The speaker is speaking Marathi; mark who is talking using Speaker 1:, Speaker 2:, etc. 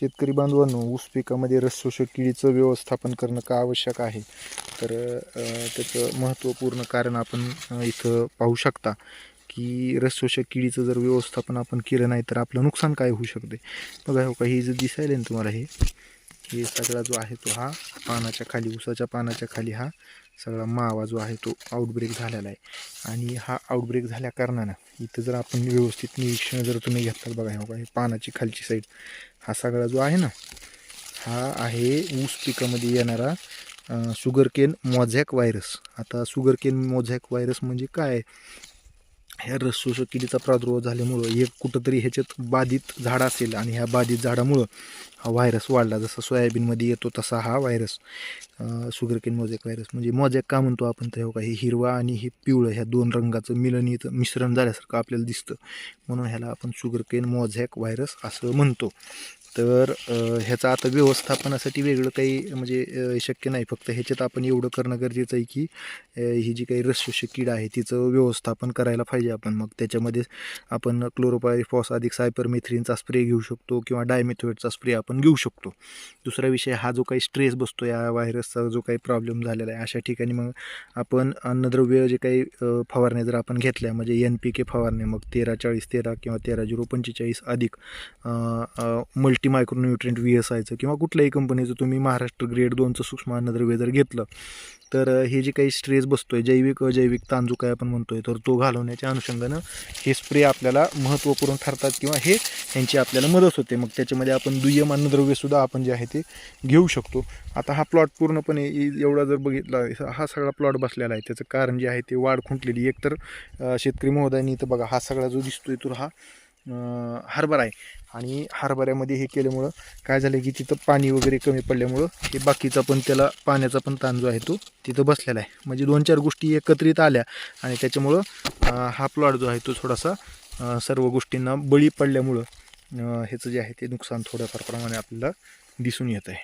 Speaker 1: शेतकरी बांधवांनो ऊस पिकामध्ये रसशोषक किडीचं व्यवस्थापन करणं का आवश्यक आहे? तर त्याचं महत्त्वपूर्ण कारण आपण इथं पाहू शकता की रसशोषक किडीचं जर व्यवस्थापन आपण केलं नाही तर आपलं नुकसान काय होऊ शकते? बघा हो का हे जर दिसायला ना तुम्हाला हे? हे सगळा जो आहे तो हा पानाच्या खाली उसाच्या पानाच्या खाली हा सगळा मावा जो आहे तो आउटब्रेक झालेला आहे. आणि हा आउटब्रेक झाल्या कारणानं इथं जर आपण व्यवस्थित निरीक्षण जर तुम्ही घेतलं बघा हे बघा हे पानाची खालची साईड हा सगळा जो आहे ना हा आहे ऊस पिकामध्ये येणारा सुगरकेन मोझॅक व्हायरस आता सुगरकेन मोझॅक व्हायरस म्हणजे काय? ह्या रसशोषक किडीचा प्रादुर्भाव झाल्यामुळं एक कुठंतरी ह्याच्यात बाधित झाड असेल आणि ह्या बाधित झाडामुळं हा व्हायरस वाढला. जसा सोयाबीनमध्ये येतो तसा हा व्हायरस शुगरकेन मोझॅक व्हायरस. म्हणजे मोझॅक का म्हणतो आपण तर हो का हे हिरवा आणि हे पिवळं ह्या दोन रंगाचं मिलनीत मिश्रण झाल्यासारखं आपल्याला दिसतं. म्हणून ह्याला आपण शुगरकेन मोझॅक व्हायरस असं म्हणतो. तर ह्याचं आता व्यवस्थापनासाठी वेगळं काही म्हणजे शक्य नाही. फक्त ह्याच्यात आपण एवढं करणं गरजेचं आहे की ही जी काही रसशोषक कीड आहे तिचं व्यवस्थापन करायला पाहिजे आपण. मग त्याच्यामध्ये आपण क्लोरोपायरिफॉस अधिक सायपरमेथ्रिनचा स्प्रे घेऊ शकतो किंवा डायमेथोएटचा स्प्रे आपण घेऊ शकतो. दुसरा विषय हा जो काही स्ट्रेस बसतो या व्हायरसचा जो काही प्रॉब्लेम झालेला आहे अशा ठिकाणी मग आपण अन्नद्रव्य जे काही फवारण्या जर आपण घेतल्या म्हणजे एन पी के फवारणे मग तेरा चाळीस तेरा किंवा तेरा झिरो पंचेचाळीस अधिक मल्टी मायक्रोन्युट्रिएंट व्ही एस आयचं किंवा कुठल्याही कंपनीचं तुम्ही महाराष्ट्र ग्रेड दोनचं सूक्ष्म अन्नद्रव्य जर घेतलं तर हे जे काही स्ट्रेस बसतोय जैविक अजैविक तांजू काय आपण म्हणतोय तर तो घालवण्याच्या अनुषंगानं हे स्प्रे आपल्याला महत्त्वपूर्ण ठरतात किंवा हे यांची आपल्याला मदत होते. मग त्याच्यामध्ये आपण दुय्यम अन्नद्रव्यसुद्धा आपण जे आहे ते घेऊ शकतो. आता हा प्लॉट पूर्णपणे एवढा जर बघितला हा सगळा प्लॉट बसलेला आहे. त्याचं कारण जे आहे ते वाढ खुंटलेली. एकतर शेतकरी महोदयांनी इथं बघा हा सगळा जो दिसतोय तो हा हरभरा आहे. आणि हरभऱ्यामध्ये हे केल्यामुळं काय झालं की तिथं पाणी वगैरे कमी पडल्यामुळं हे बाकीचा पण त्याला पाण्याचा पण ताण जो आहे तो तिथं बसलेला आहे. म्हणजे दोन चार गोष्टी एकत्रित आल्या आणि त्याच्यामुळं हा प्लॉट जो आहे तो थोडासा सर्व गोष्टींना बळी पडल्यामुळं ह्याचं जे आहे ते नुकसान थोड्याफार प्रमाणे आपल्याला दिसून येत आहे.